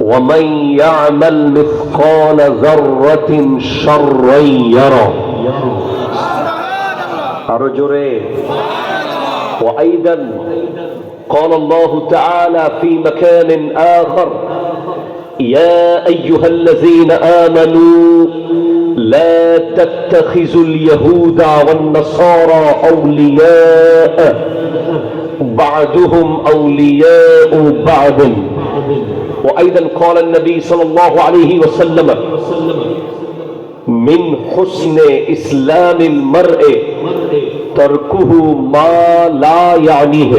ومن يعمل مثقال ذرة شرا يره. أرجره وأيضا قال الله تعالى في مكان آخر يا أيها الذين آمنوا لا تتخذوا اليهود والنصارى أولياء بعضهم أولياء بعض. وأيضا قال النبي صلى الله عليه وسلم من حسن إسلام المرء تركه ما لا يعنيه.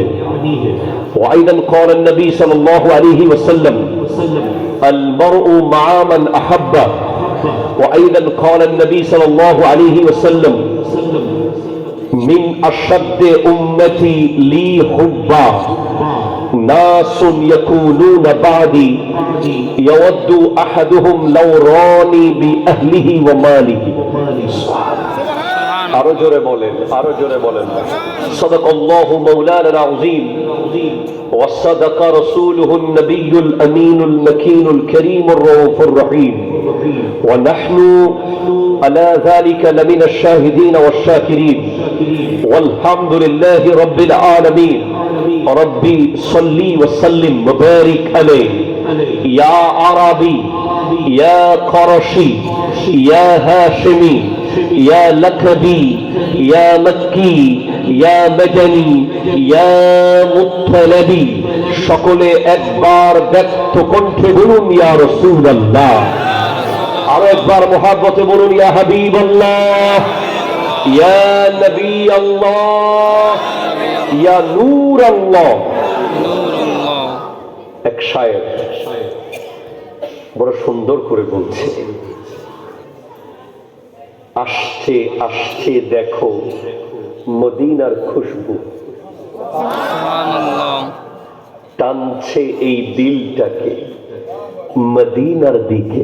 وأيضا قال النبي صلى الله عليه وسلم المرء مع من أحب. وأيضا قال النبي صلى الله عليه وسلم من أشد أمتي لي حبا. ناس يكونون بعدي يود أحدهم لو راني بأهله وماله আরো জোরে বলেন আরো জোরে বলেন صدق الله مولانا العظيم وصدق رسوله النبي الأمين المكين الكريم الرؤوف الرحيم ونحن على ذلك لمن الشاهدين والشاكرين والحمد لله رب العالمين ربي صلي وسلم وبارك عليه يا عربي يا قرشي يا هاشمي يا لكبي يا مكي يا مدني يا مطلبي সকলে একবার ব্যক্ত কণ্ঠে বলুন ইয়া রসুল আল্লাহ আরও একবার মোহাব্বতে বলুন ইয়া হাবিব আল্লাহ ইয়া নবী আল্লাহ ইয়া নূর আল্লাহ এক শায়ের বড় সুন্দর করে বলছে আসছে আসছে দেখো মদিনার খুশবু। টানছে এই দিলটাকে মদিনার দিকে।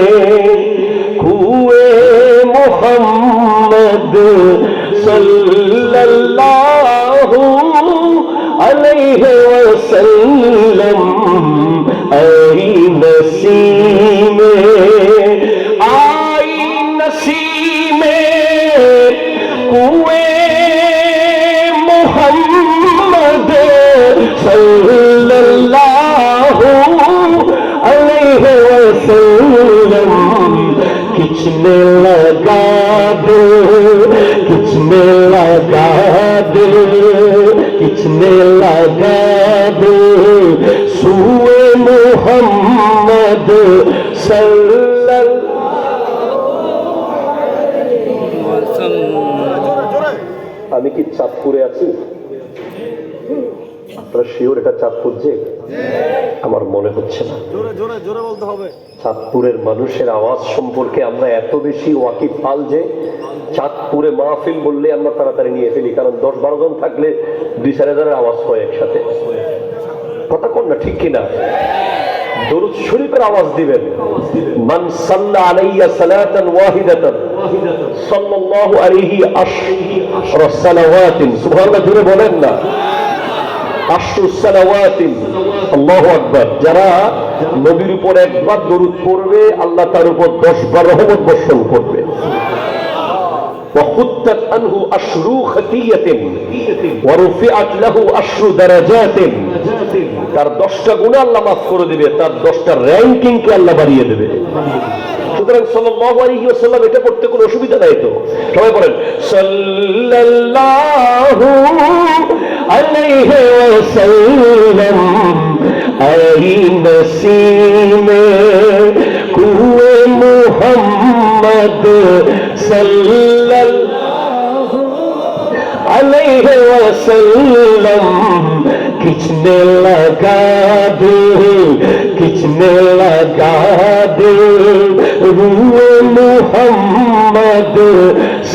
ওয়াসাল্লাম किसने लगा दे किसने लगा दे किसने लगा दे सुए मोहम्मद আমি কি চাঁদপুরে আছি আপনারা শিওর এটা চাঁদপুর যে? আমার মনে হচ্ছে না। বলতে হবে। চাঁদপুরের মানুষের আওয়াজ সম্পর্কে আমরা এত বেশি ওয়াকিফ ফাল যে চাঁদপুরে মাহফিল বললে আমরা তাড়াতাড়ি নিয়ে ফেলি কারণ দশ বারো জন থাকলে দুই চার হাজারের আওয়াজ হয় একসাথে। কথা কন না ঠিক কিনা? দরুদ শরীফের আওয়াজ দিবেন। মান সাল্লা আলাইয়া সালাতান ওয়াহিদাতান সাল্লাল্লাহু আলাইহি আশরা সালাওয়াতিন। সুবহানাল্লাহ বলেন না আশরু সালাওয়াতিন আল্লাহু আকবার যারা নবীর উপর একবার দরুদ পড়বে আল্লাহ তার উপর দশ বার রহমত বর্ষণ করবে وخطت عنه أشرو خطية ورفعت له أشرو درجات তার দশটা গুণে আল্লাহ মাফ করে দিবে তার দশটা র্যাঙ্কিং কে আল্লাহ বাড়িয়ে দেবে সুতরাং সাল্লাল্লাহু আলাইহি ওয়াসাল্লাম এটা করতে কোনো অসুবিধা নাই তো সবাই বলেন সাল্লাল্লাহু عليه وسلم أي نسيم كو محمد صلى الله عليه وسلم کھچنے لگا دل کھچنے لگا دل روح محمد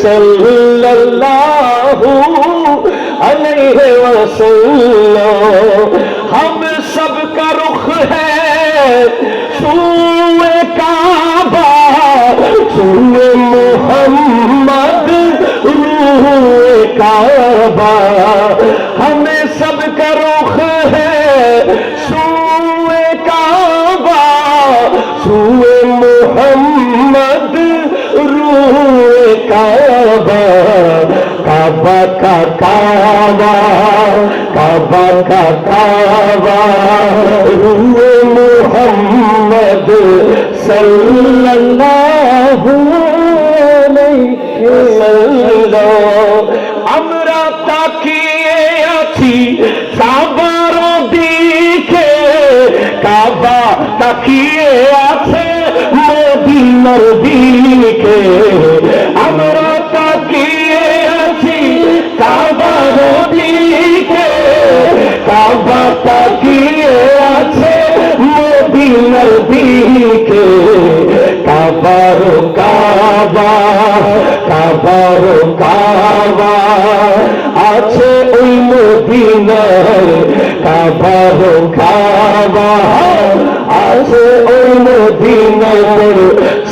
صلی अलैहि वसल्लम हम सब का रुख है सूए काबा सूए मोहम्मद रूए काबा हमें सब का रुख है सूए काबा सूए मोहम्मद रूए काबा কাবা কাবা কাবা কাবা রুয়ে মুহাম্মদ সাল্লাল্লাহু আলাইহি ওয়াসাল্লাম আমরা তাকিয়ে আছি সাবার দিকে। কাবা তাকিয়ে আছে মদিনার দিকে। আমরা কাবা তাকিয়ে আছে মদিনার দিকে। কাবার কাবা কাবার কাবা আছে ওই মদিনার। কাবার কাবা আছে ওই মদিনার।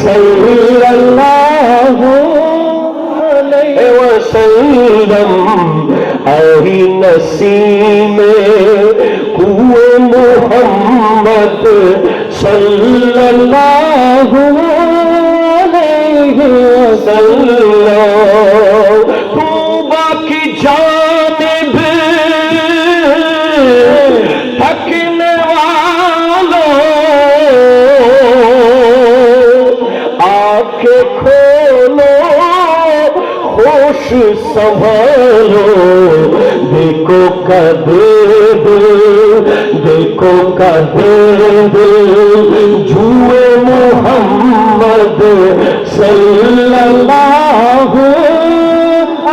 সাল্লাল্লাহু আলাইহি ওয়াসাল্লাম हर नसीम कुए मोहम्मद सल्लल्लाहु अलैहि वसल्लम तूबा की जानब थकने वालों आंखें खोलो होश संभालो देखो का भेद देखो का भेद जुए मोहम्मद सल्लल्लाहु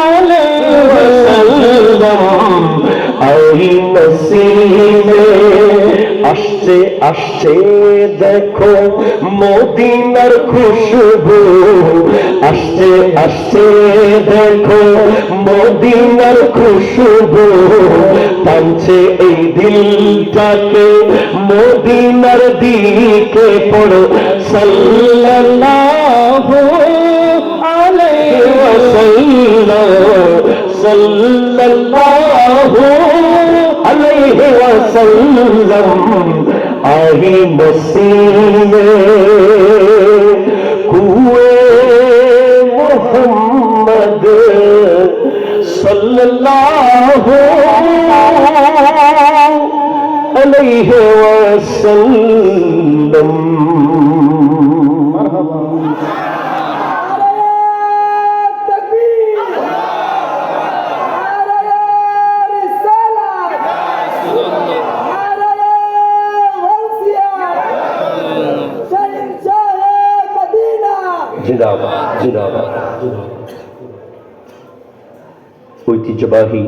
अलैहि वसल्लम आई नसीब আসছে আসছে, দেখো, মদিনার খুশবু। আসছে আসছে, দেখো, মদিনার খুশবু। টানছে এই দিলটাকে, মদিনার দিকে পড়ো। সাল্লাল্লাহু আলাইহি ওয়াসাল্লাম, সাল্লাল্লাহু আলাইহি ওয়াসাল্লাম আহি নসিবে কুয়ে মোহাম্মদ সাল্লাল্লাহু আলাইহি ওয়াসাল্লাম জিন্দাবাদ জিন্দাবাদ ঐতিহ্যবাহী